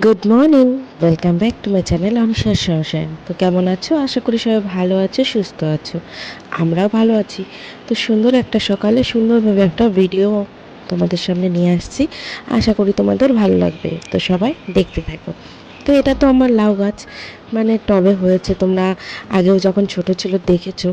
Good morning welcome back to my channel অনুসার সংসার তো কেমন আছো? আশা করি সবাই ভালো আছো, সুস্থ আছো। আমরাও ভালো আছি। তো সুন্দর একটা সকালে সুন্দরভাবে একটা ভিডিও তোমাদের সামনে নিয়ে আসছি। আশা করি তোমাদের ভালো লাগবে। তো সবাই দেখতে থাকো। তো এটা তো আমার লাউ গাছ। মানে টবে হয়েছে। তোমরা আগেও যখন ছোট ছিল দেখেছ।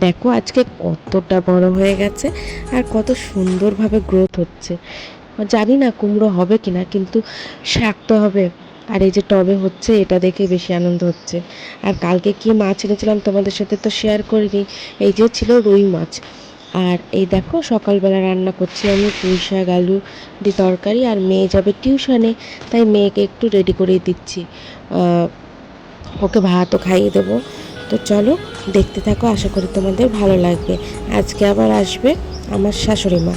দেখো, আজকে কতটা বড় হয়ে গেছে। আর কত সুন্দরভাবে গ্রোথ হচ্ছে। জানি না কুমড়ো হবে কিনা, কিন্তু শাক তো হবে। আর এই যে টবে হচ্ছে, এটা দেখে বেশি আনন্দ হচ্ছে। আর কালকে কি মাছ এনেছিলাম তোমাদের সাথে তো শেয়ার করিনি, এই যে ছিল রুই মাছ। আর এই দেখো, সকালবেলা রান্না করছি আমি, পুঁই শাক, আলু দিয়ে তরকারি, আর মেয়ে যাবে টিউশনে, তাই মেয়েকে একটু রেডি করে দিচ্ছি। ওকে ভাতও খাইয়ে দেবো। তো চলো, দেখতে থাকো, আশা করি তোমাদের ভালো লাগবে। আজকে আবার আসবে আমার শাশুড়ি মা।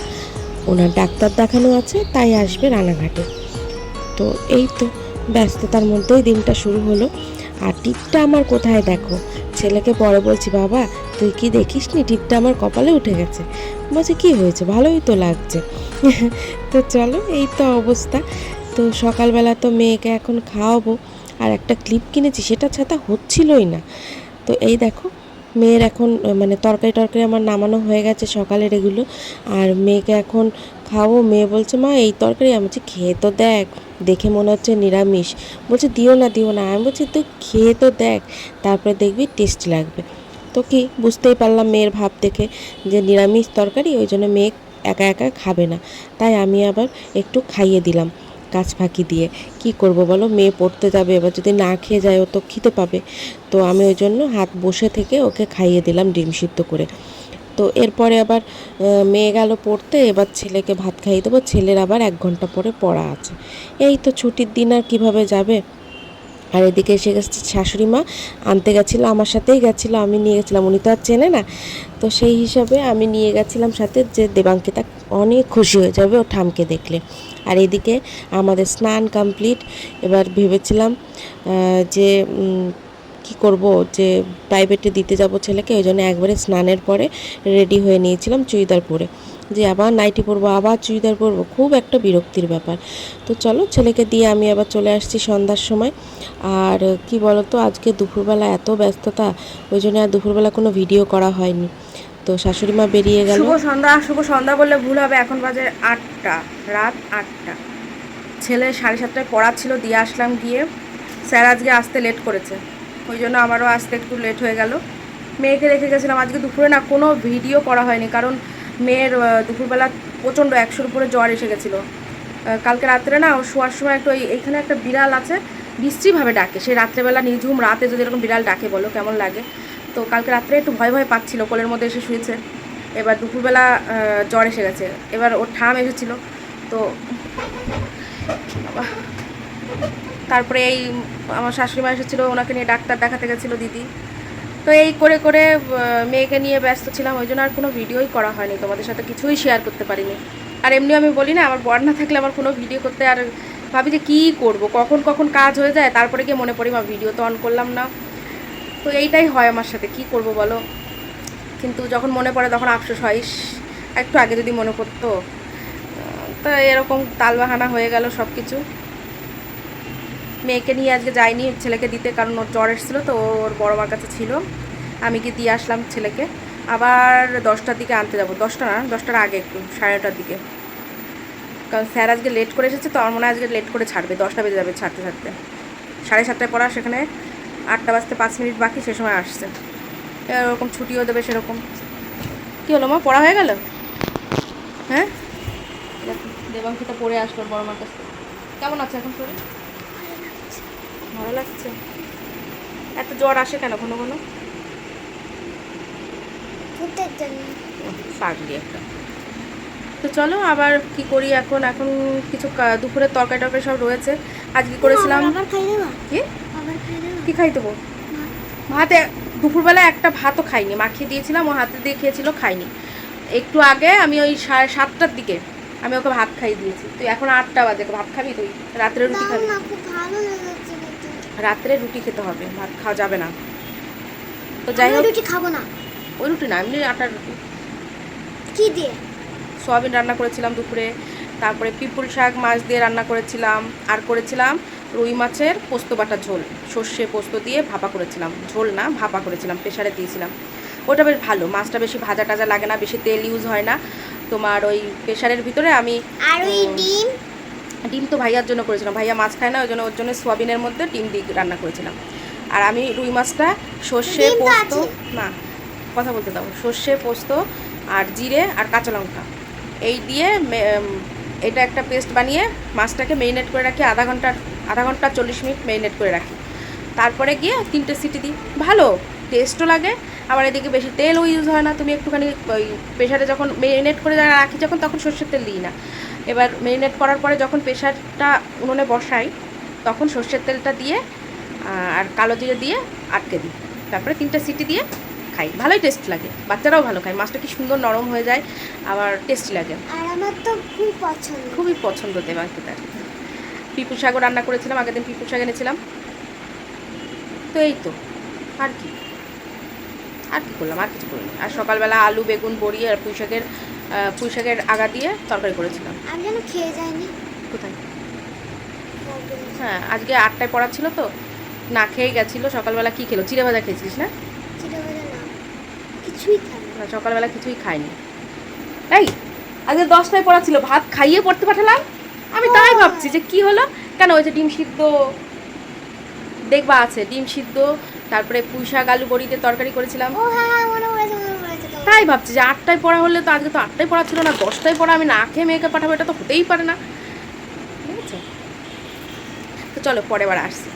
ওনার ডাক্তার দেখানো আছে, তাই আসবে রানাঘাটে। তো এই তো, ব্যস্ততার মধ্যেই দিনটা শুরু হলো। আর টিপটা আমার কোথায় দেখো? ছেলেকে পরে বলছি, বাবা, তুই কি দেখিস নি টিপটা আমার কপালে উঠে গেছে। বলছে, কি হয়েছে? ভালোই তো লাগছে। তো চলো, এই তো অবস্থা। তো সকালবেলা তো মেয়েকে এখন খাওয়াবো। আর একটা ক্লিপ কিনেছি, সেটা ছাতা হচ্ছিলই না। তো এই দেখো মেয়ের এখন মানে তরকারি টরকারি আমার নামানো হয়ে গেছে সকালের এগুলো। আর মেয়েকে এখন খাব মেয়ে বলছে, মা, এই তরকারি আমি বলছি, খেয়ে তো দেখ, দেখে মনে হচ্ছে নিরামিষ। বলছে, দিও না দিও না। আমি বলছি, তুই খেয়ে তো দেখ, তারপরে দেখবি টেস্ট লাগবে। তো কি, বুঝতেই পারলাম মেয়ের ভাব দেখে যে নিরামিষ তরকারি, ওই জন্য মেয়ে একা একা খাবে না। তাই আমি আবার একটু খাইয়ে দিলাম। গাছ ফাঁকি দিয়ে। কি করব বলো? মেয়ে পড়তে যাবে, এবার যদি না খেয়ে যায়, ও তো খেতে পাবে। তো আমি ওই জন্য হাত বসে থেকে ওকে খাইয়ে দিলাম ডিম সিদ্ধ করে। তো এরপরে আবার মেয়ে গেল পড়তে, এবার ছেলেকে ভাত খাইয়ে দেবো। ছেলের আবার এক ঘণ্টা পরে পড়া আছে। এই তো ছুটির দিন আর কীভাবে যাবে? আর এদিকে এসে গেছে শাশুড়ি মা। আনতে গেছিল, আমার সাথেই গেছিল, আমি নিয়ে গেছিলাম। উনি তো আর চেনে না। তো সেই হিসাবে আমি নিয়ে গেছিলাম সাথে যে দেবাঙ্কিতা অনেক খুশি হয়ে যাবে ও ঠামকে দেখলে। আর এদিকে আমাদের স্নান কমপ্লিট এবার ভেবেছিলাম যে কি করব, যে প্রাইভেটে দিতে যাব ছেলেকে ওই জন্য একবারে স্নানের পরে রেডি হয়ে নিয়েছিলাম চুড়িদার পরে। যে, আবার নাইটি পরবো, আবার চুড়িদার পরবো, খুব একটা বিরক্তির ব্যাপার। তো চলো, ছেলেকে দিয়ে আমি আবার চলে আসছি সন্ধ্যার সময়। আর কি বলতো, আজকে দুপুরবেলা এত ব্যস্ততা, ওই জন্য আর দুপুরবেলা কোনো ভিডিও করা হয়নি। তো শাশুড়ি মা বেরিয়ে গেল। শুভ সন্ধ্যা শুভ সন্ধ্যা বললে ভুল হবে, এখন বাজে আটটা, রাত আটটা। ছেলে সাড়ে সাতটায় পড়া ছিল দিয়ে আসলাম গিয়ে। স্যার আজকে আসতে লেট করেছে, ওই জন্য আমারও আসতে একটু লেট হয়ে গেল। মেয়েকে রেখে গেছিলাম, আজকে দুপুরে না কোনো ভিডিও করা হয়নি, কারণ মেয়ের দুপুরবেলা প্রচণ্ড একশোর উপরে জ্বর এসে গেছিল। কালকে রাত্রে না শোয়ার সময় একটু ওই এইখানে একটা বিড়াল আছে বিশ্রীভাবে ডাকে। সেই রাত্রেবেলা নিঝুম রাতে যদি এরকম বিড়াল ডাকে বলো, কেমন লাগে? তো কালকে রাত্রে একটু ভয় ভয় পাচ্ছিল, কোলের মধ্যে এসে শুয়েছে। এবার দুপুরবেলা জ্বর এসে গেছে। এবার ওর ঠাম এসেছিল। তো তারপরে এই আমার শাশুড়ি মা এসেছিল, ওনাকে নিয়ে ডাক্তার দেখাতে গেছিল দিদি। তো এই করে করে মেয়েকে নিয়ে ব্যস্ত ছিলাম, ওই জন্য আর কোনো ভিডিওই করা হয়নি। তোমাদের সাথে কিছুই শেয়ার করতে পারিনি। আর এমনি আমি বলি না, আমার বর না থাকলে আমার কোনো ভিডিও করতে আর ভাবি যে কী করব, কখন কখন কাজ হয়ে যায়, তারপরে গিয়ে মনে পড়ি, মা ভিডিও তো অন করলাম না। তো এইটাই হয় আমার সাথে। কি করব বলো? কিন্তু যখন মনে পড়ে তখন আফসোস হয় একটু আগে যদি মনে পড়তো। তো এরকম তালবাহানা হয়ে গেল সব কিছু মেয়েকে নিয়ে আজকে যাইনি, ছেলেকে দিতে, কারণ ওর জ্বর এসেছিল তো, ওর বড় মার কাছে ছিল। আমি কি দিয়ে আসলাম ছেলেকে। আবার দশটার দিকে আনতে যাব। দশটা না, দশটার আগে একটু, সাড়ে নটার দিকে। কারণ স্যার আজকে লেট করে এসেছে তো, আমার মনে হয় আজকে লেট করে ছাড়বে। দশটা বেজে যাবে ছাড়তে ছাড়তে। সাড়ে সাতটায় পড়া সেখানে আটটা বাজতে পাঁচ মিনিট বাকি সে সময় আসছে। এরকম ছুটিও দেবে সেরকম। কী হলো মা পড়া হয়ে গেল? হ্যাঁ? দেখো, দেবাঙ্কিতা পড়ে আসলো বড় মার কাছে। কেমন আছে এখন শরীর? ভালো লাগছে। এত জ্বর আসে কেন ঘন ঘন? পাগলি একটা। তো চলো আবার কি করি এখন? এখন কিছু কা- দুপুরের তরকারি টরকারি সব রয়েছে। আজকে করেছিলাম কি? কি খাই দেবো? ভাতে দুপুরবেলা একটা ভাতও খাইনি। মাখিয়ে দিয়েছিলাম ও হাতে দিয়ে খেয়েছিল খাইনি। একটু আগে আমি ওই সাড়ে সাতটার দিকে আমি ওকে ভাত খাইয়ে দিয়েছি। তুই এখন আটটা বাজে ভাত খাবি তুই? রাত্রে রুটি খাবি? রাত্রে রুটি খেতে হবে ভাত খাওয়া যাবে না। তো যাই হোক রুটি খাব না। ওই রুটি না এমনি আটার রুটি। কি দিয়ে? সয়াবিন রান্না করেছিলাম দুপুরে তারপরে পিপুল শাক মাছ দিয়ে রান্না করেছিলাম আর করেছিলাম রুই মাছের পোস্ত বাটা ঝোল। সর্ষে পোস্ত দিয়ে ভাপা করেছিলাম। ঝোল না ভাপা করেছিলাম প্রেশারে দিয়েছিলাম। ওটা বেশ ভালো মাছটা বেশি ভাজা টাজা লাগে না বেশি তেল ইউজ হয় না। তোমার ওই প্রেশারের ভিতরে আমি আর ওই ডিম? ডিম তো ভাইয়ার জন্য করেছিলাম। ভাইয়া মাছ খায় না ওই জন্য ওর জন্য সোয়াবিনের মধ্যে ডিম দিয়ে রান্না করেছিলাম। আর আমি রুই মাছটা সর্ষে পোস্ত না কথা বলতে দাও। সর্ষে পোস্ত আর জিরে আর কাঁচা লঙ্কা। এই দিয়ে এটা একটা পেস্ট বানিয়ে মাছটাকে মেরিনেট করে রাখি আধা ঘণ্টা আধা ঘণ্টা চল্লিশ মিনিট মেরিনেট করে রাখি। তারপরে গিয়ে তিনটে সিটি দিই। ভালো টেস্টও লাগে। আবার এদিকে বেশি তেলও ইউজ হয় না। তুমি একটুখানি ওই প্রেশারে যখন মেরিনেট করে রাখি যখন তখন সর্ষের তেল দিই না। এবার মেরিনেট করার পরে যখন প্রেশারটা উনুনে বসাই তখন সর্ষের তেলটা দিয়ে আর কালো জিরে দিয়ে আটকে দিই। তারপরে তিনটে সিটি দিয়ে খাই। ভালোই টেস্ট লাগে। বাচ্চারাও ভালো খায়। মাছটা কি সুন্দর নরম হয়ে যায় আবার টেস্টি লাগে। আর আমার তো খুব পছন্দ। খুবই পছন্দ দেবা খেতে পিপু শাকও রান্না করেছিলাম আগের দিন পিপু শাক এনেছিলাম। তো এই তো আর কি। আর কি করলাম আর কিছু করিনি। আর সকালবেলা আলু বেগুন বড়ি আর পুঁই শাকের পুঁই শাকের আগা দিয়ে তরকারি করেছিলাম। আমি যেন খেয়ে যাইনি। কোথায়? হ্যাঁ আজকে আটটায় পড়া ছিল তো না খেয়ে গেছিল। সকালবেলা কী খেলো? চিড়ে ভাজা খেয়েছিস না? কিছুই না না, সকালবেলা কিছুই খাইনি। এই আজকে দশটায় পড়া ছিল। ভাত খাইয়ে পড়তে পাঠালাম আমি তাই ভাবছি যে কি হলো? কেন ওই যে ডিম সিদ্ধ দেখবা আছে ডিম সিদ্ধ তারপরে পুঁই শাক আলু বড়িতে তরকারি করেছিলাম। হ্যাঁ হ্যাঁ। তাই ভাবছি যে আটটায় পড়া হলে তো আজকে তো আটটায় পড়া ছিল না দশটায় পড়া আমি না খেয়ে মেয়েকে পাঠাবো এটা তো হতেই পারে না। ঠিক আছে? তো চলো পরে বার আসছি।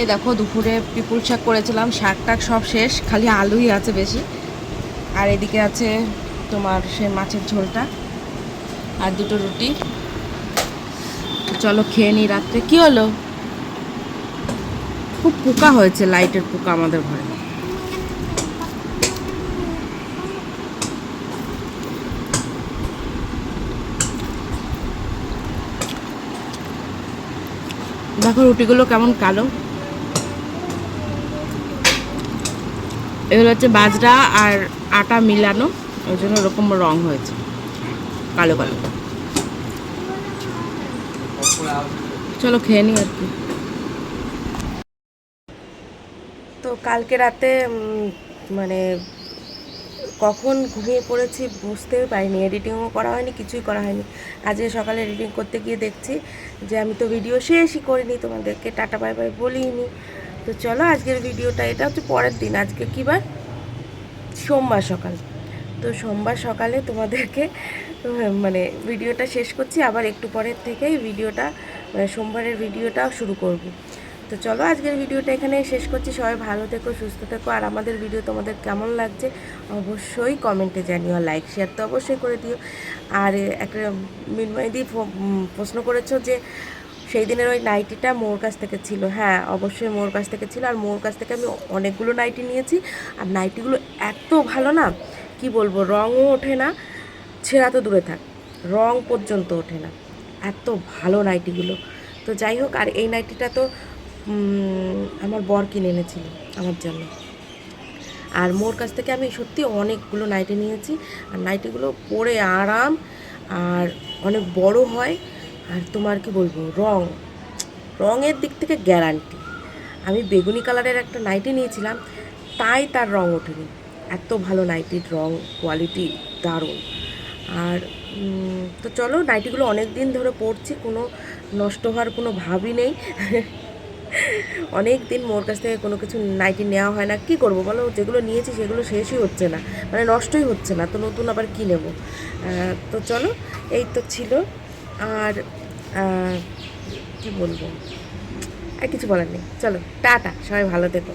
এই দেখো, দুপুরে পিপুল শাক করেছিলাম শাক টাক সব শেষ, খালি আলুই আছে বেশি। আর এদিকে আছে তোমার সে মাছের ঝোলটা আর দুটো রুটি। চলো খেয়ে নিই রাত্রে। কি হলো? খুব পোকা হয়েছে, লাইটের পোকা আমাদের ঘরে। দেখো, রুটিগুলো কেমন কালো। এগুলো হচ্ছে বাজরা আর আটা মিলানো, ওই জন্য ওরকম রং হয়েছে, কালো কালো। চলো খেয়ে নিই আর কি। তো কালকে রাতে মানে কখন ঘুমিয়ে পড়েছি বুঝতেই পারিনি, এডিটিংও করা হয়নি, কিছুই করা হয়নি। আজকে সকালে এডিটিং করতে গিয়ে দেখছি যে আমি তো ভিডিও শেষই করিনি, তোমাদেরকে টাটা বাই বাই বলিনি। তো চলো আজকের ভিডিওটা, এটা হচ্ছে পরের দিন, আজকে কী বার? সোমবার সকাল। তো সোমবার সকালে তোমাদেরকে মানে ভিডিওটা শেষ করছি, আবার একটু পরের থেকেই ভিডিওটা মানে সোমবারের ভিডিওটা শুরু করব। তো চলো আজকের ভিডিওটা এখানে শেষ করছি। সবাই ভালো থেকো, সুস্থ থেকো, আর আমাদের ভিডিও তোমাদের কেমন লাগছে অবশ্যই কমেন্টে জানিও, লাইক, শেয়ার তো অবশ্যই করে দিও। আর একটা মিনময়দি প্রশ্ন করেছ যে সেই দিনের ওই নাইটিটা মোর কাছ থেকে ছিল। হ্যাঁ অবশ্যই মোর কাছ থেকে ছিল। আর মোর কাছ থেকে আমি অনেকগুলো নাইটি নিয়েছি। আর নাইটিগুলো এত ভালো না, কি বলব, রঙও ওঠে না, ছেঁড়া তো দূরে থাক রং পর্যন্ত ওঠে না। এত ভালো নাইটিগুলো তো যাই হোক, আর এই নাইটিটা তো আমার বর কিনে এনেছিল আমার জন্য। আর মোর কাছ থেকে আমি সত্যি অনেকগুলো নাইটি নিয়েছি। আর নাইটিগুলো পরে আরাম, আর অনেক বড় হয়। আর তোমার কি বলব, রং। রঙের দিক থেকে গ্যারান্টি আমি বেগুনি কালারের একটা নাইটি নিয়েছিলাম, তাই তার রং ওঠেনি। এত ভালো নাইটির রং কোয়ালিটি দারুণ। আর তো চলো নাইটিগুলো অনেক দিন ধরে পরছি কোনো নষ্ট হওয়ার কোনো ভাবই নেই। অনেক দিন মোর কাছ থেকে কোনো কিছু নাইটি নেওয়া হয় না। কি করব বলো? যেগুলো নিয়েছি সেগুলো শেষই হচ্ছে না। মানে নষ্টই হচ্ছে না, তো নতুন আবার কী নেব? তো চলো, এই তো ছিল। আর কী বলব? আর কিছু বলার নেই। চলো টাটা সবাই ভালো থেকো।